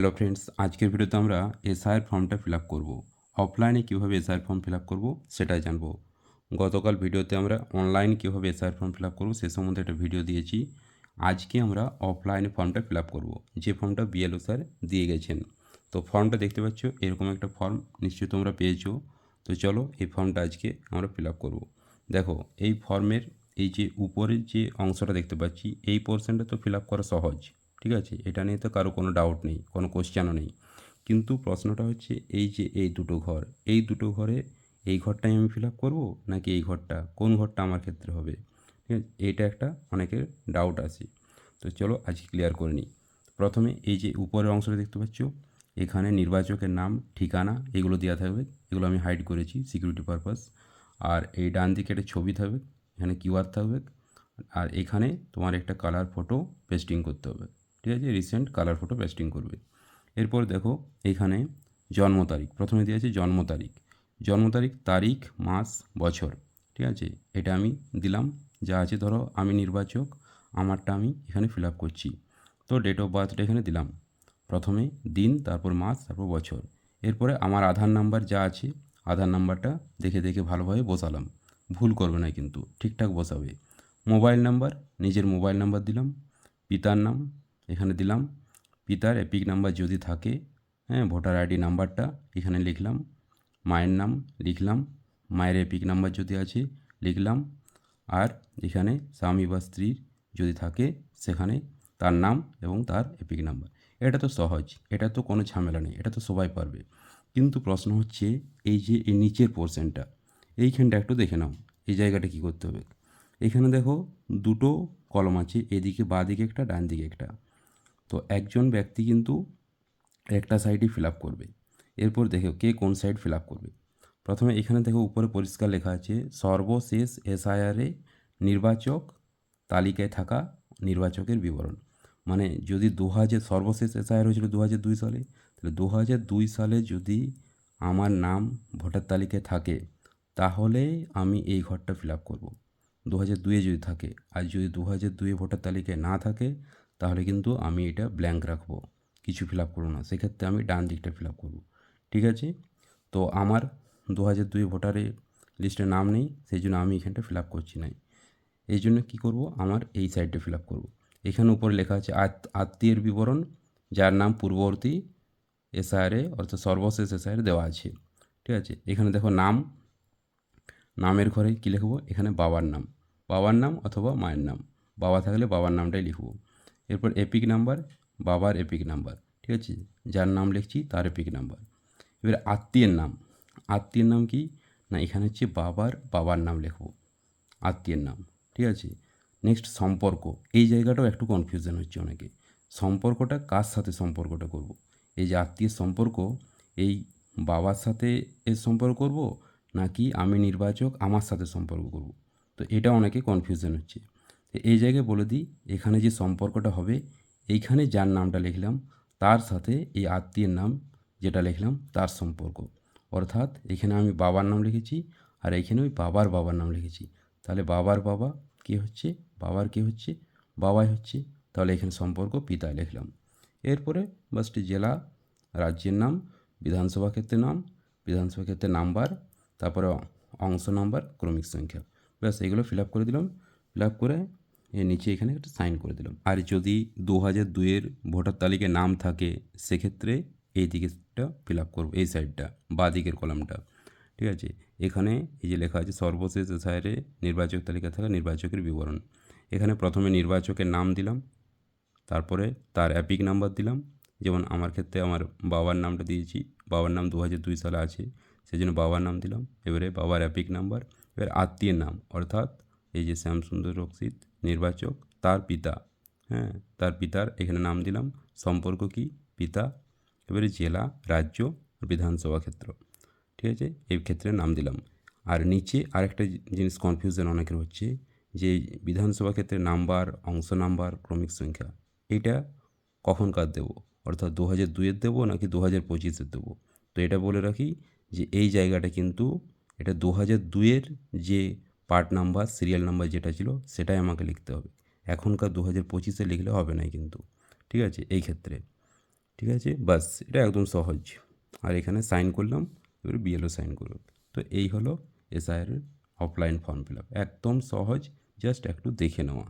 Hello friends আজকের ভিডিওতে আমরা এসআইয়ের ফর্মটা ফিল আপ করব। অফলাইনে কীভাবে এসআইয়ের ফর্ম ফিল আপ করব সেটাই জানব। গতকাল ভিডিওতে আমরা অনলাইন কীভাবে এসআইয়ের ফর্ম ফিল আপ করব সে সম্বন্ধে একটা ভিডিও দিয়েছি। আজকে আমরা অফলাইনে ফর্মটা ফিল আপ করব। যে ফর্মটা বিএলও স্যার দিয়ে গেছেন। তো ফর্মটা দেখতে পাচ্ছ, এরকম একটা ফর্ম নিশ্চয়ই তোমরা পেয়েছ। তো চলো এই ফর্মটা আজকে আমরা ফিল আপ করব। দেখো, এই ফর্মের এই যে উপরের যে অংশটা দেখতে পাচ্ছি, এই পোর্শনটা তো ফিল আপ করা সহজ। ঠিক আছে? এটা নিয়ে তো কারও কোনো ডাউট নেই, কোনো কোশ্চেনও নেই। কিন্তু প্রশ্নটা হচ্ছে এই যে এই দুটো ঘর, এই দুটো ঘরে এই ঘরটাই আমি ফিল আপ করব নাকি এই ঘরটা, কোন ঘরটা আমার ক্ষেত্রে হবে? ঠিক আছে? এইটা একটা অনেকের ডাউট আছে। তো চলো আজকে ক্লিয়ার করে নিই। প্রথমে এই যে উপরের অংশটা দেখতে পাচ্ছ, এখানে নির্বাচকের নাম, ঠিকানা, এগুলো দেওয়া থাকবে। এগুলো আমি হাইড করেছি সিকিউরিটি পারপাস আর এই ডান দিকে একটা ছবি থাকবে, এখানে কিউআর থাকবে। আর এখানে তোমার একটা কালার ফটো পেস্টিং করতে হবে। ঠিক আছে রিসেন্ট কালার ফটো পেস্টিং করবে। এরপর দেখো, এখানে জন্ম তারিখ। প্রথমে দিয়েছে জন্ম তারিখ। জন্ম তারিখ তারিখ, মাস, বছর। ঠিক আছে, এটা আমি দিলাম। যা আছে ধরো, আমি নির্বাচক, আমারটা আমি এখানে ফিল আপ করছি। তো ডেট অফ বার্থটা এখানে দিলাম। প্রথমে দিন, তারপর মাস, তারপর বছর। এরপরে আমার আধার নাম্বার যা আছে, আধার নাম্বারটা দেখে দেখে ভালোভাবে বসালাম। ভুল করবে না কিন্তু, ঠিকঠাক বসাবে। মোবাইল নাম্বার নিজের মোবাইল নাম্বার দিলাম। পিতার নাম এখানে দিলাম। পিতার এপিক নাম্বার যদি থাকে হ্যাঁ ভোটার আইডি নাম্বারটা এখানে লিখলাম। মায়ের নাম লিখলাম। মায়ের এপিক নাম্বার যদি আছে, লিখলাম। আর এখানে স্বামী বা স্ত্রীর যদি থাকে, সেখানে তার নাম এবং তার এপিক নাম্বার। এটা তো সহজ, এটা তো কোনো ঝামেলা নেই, এটা তো সবাই পারবে। কিন্তু প্রশ্ন হচ্ছে, এই যে এই নিচের পোর্শনটা এইখানটা একটু দেখে নাও, এই জায়গাটা কী করতে হবে? এখানে দেখো, দুটো কলম আছে, এদিকে বাঁ দিকে একটা, ডান দিকে একটা। তো একজন ব্যক্তি কিন্তু একটা সাইডই ফিল আপ করবে। এরপর দেখো কে কোন সাইড ফিল আপ করবে। প্রথমে এখানে দেখো উপরে পরিষ্কার লেখা আছে, সর্বশেষ এসআইআরে নির্বাচক তালিকায় থাকা নির্বাচকের বিবরণ। মানে যদি দু হাজার সর্বশেষ এসআইআর হয়েছিল দু হাজার দুই সালে, তাহলে দু হাজার দুই সালে যদি আমার নাম ভোটার তালিকায় থাকে, তাহলে আমি এই ঘরটা ফিল আপ করব। দু হাজার দুয়ে যদি থাকে, আর যদি দু হাজার দুয়ে ভোটার তালিকায় না থাকে তাহলে কিন্তু আমি এটা ব্ল্যাঙ্ক রাখব। কিছু ফিল আপ করব না। সেক্ষেত্রে আমি ডান দিকটা ফিল আপ করব। ঠিক আছে? তো আমার দু হাজার দুই ভোটারে লিস্টে নাম নেই, সেই জন্য আমি এখানটা ফিল আপ করছি না এই জন্য কী করব? আমার এই সাইডটা ফিল আপ করব। এখানে উপরে লেখা আছে আত্মীয়ের বিবরণ, যার নাম পূর্ববর্তী এসআইআরে অর্থাৎ সর্বশেষ এসআইআরে দেওয়া আছে। ঠিক আছে? এখানে দেখো নাম, নামের ঘরে কী লিখব? এখানে বাবার নাম। বাবার নাম অথবা মায়ের নাম। বাবা থাকলে বাবার নামটাই লিখব। এরপর এপিক নাম্বার বাবার এপিক নাম্বার ঠিক আছে? যার নাম লিখছি, তার এপিক নাম্বার এবার আত্মীয়ের নাম। আত্মীয়ের নাম কি? না, এখানে হচ্ছে বাবার বাবার নাম লিখব। আত্মীয়ের নাম, ঠিক আছে? নেক্সট সম্পর্ক। এই জায়গাটাও একটু কনফিউশন হচ্ছে অনেকে। সম্পর্কটা কার সাথে সম্পর্কটা করব। এই যে আত্মীয়ের সম্পর্ক, এই বাবার সাথে এর সম্পর্ক করব? নাকি আমি নির্বাচক আমার সাথে সম্পর্ক করব? তো এটা অনেকে কনফিউশন হচ্ছে। এই জায়গায় বলে দিই, এখানে যে সম্পর্কটা হবে, এইখানে যার নামটা লিখলাম, তার সাথে এই আত্মীয়ের নাম যেটা লিখলাম, তার সম্পর্ক। অর্থাৎ এখানে আমি বাবার নাম লিখেছি আর এখানে ওই বাবার বাবার নাম লিখেছি। তাহলে বাবার বাবা কে হচ্ছে? বাবার কে হচ্ছে? বাবাই হচ্ছে। তাহলে এখানে সম্পর্ক পিতা লিখলাম। এরপরে বাসটি জেলা, রাজ্যের নাম, বিধানসভা ক্ষেত্রের নাম, বিধানসভা ক্ষেত্রে নাম্বার, তারপরে অংশ নাম্বার, ক্রমিক সংখ্যা। ব্যাস, এগুলো ফিল আপ করে দিলাম। ফিল আপ করে এর নিচে এখানে একটা সাইন করে দিলাম। আর যদি দু হাজার দুইয়ের ভোটার তালিকায় নাম থাকে, সেক্ষেত্রে এই দিকেটা ফিল আপ করব, এই সাইডটা বা দিকের কলামটা, ঠিক আছে? এখানে এই যে লেখা আছে, সর্বশেষ এসআইরে নির্বাচক তালিকা থাকা নির্বাচকের বিবরণ। এখানে প্রথমে নির্বাচকের নাম দিলাম, তারপরে তার অ্যাপিক নাম্বার দিলাম। যেমন আমার ক্ষেত্রে আমার বাবার নামটা দিয়েছি, বাবার নাম দু হাজার দুই সালে আছে সেই জন্য বাবার নাম দিলাম। এবারে বাবার অ্যাপিক নাম্বার, এবার আত্মীয়ের নাম, অর্থাৎ এই যে শ্যামসুন্দর রক্ষিত নির্বাচক, তার পিতা। হ্যাঁ তার পিতার এখানে নাম দিলাম। সম্পর্ক কি? পিতা, এবারে জেলা, রাজ্য, বিধানসভা ক্ষেত্র। ঠিক আছে? এই ক্ষেত্রে নাম দিলাম। আর নিচে আরেকটা জিনিস কনফিউশন অনেকের হচ্ছে, যে বিধানসভা ক্ষেত্রে নাম্বার, অংশ নাম্বার, ক্রমিক সংখ্যা, এটা কখনকার দেবো? অর্থাৎ দু হাজার দুইয়ের দেবো নাকি দু হাজার পঁচিশের দেবো? তো এটা বলে রাখি যে এই জায়গাটা কিন্তু, এটা দু হাজার দুইয়ের যে পার্ট নাম্বার সিরিয়াল নাম্বার যেটা ছিল, সেটাই আমাকে লিখতে হবে। এখনকার দু হাজার পঁচিশে লিখলে হবে না কিন্তু। ঠিক আছে? এই ক্ষেত্রে। ঠিক আছে? বাস, এটা একদম সহজ। আর এখানে সাইন করলাম, এবার বিএলও সাইন করবে তো এই হলো এসআইয়ের অফলাইন ফর্ম ফিল আপ একদম সহজ জাস্ট একটু দেখে নেওয়া।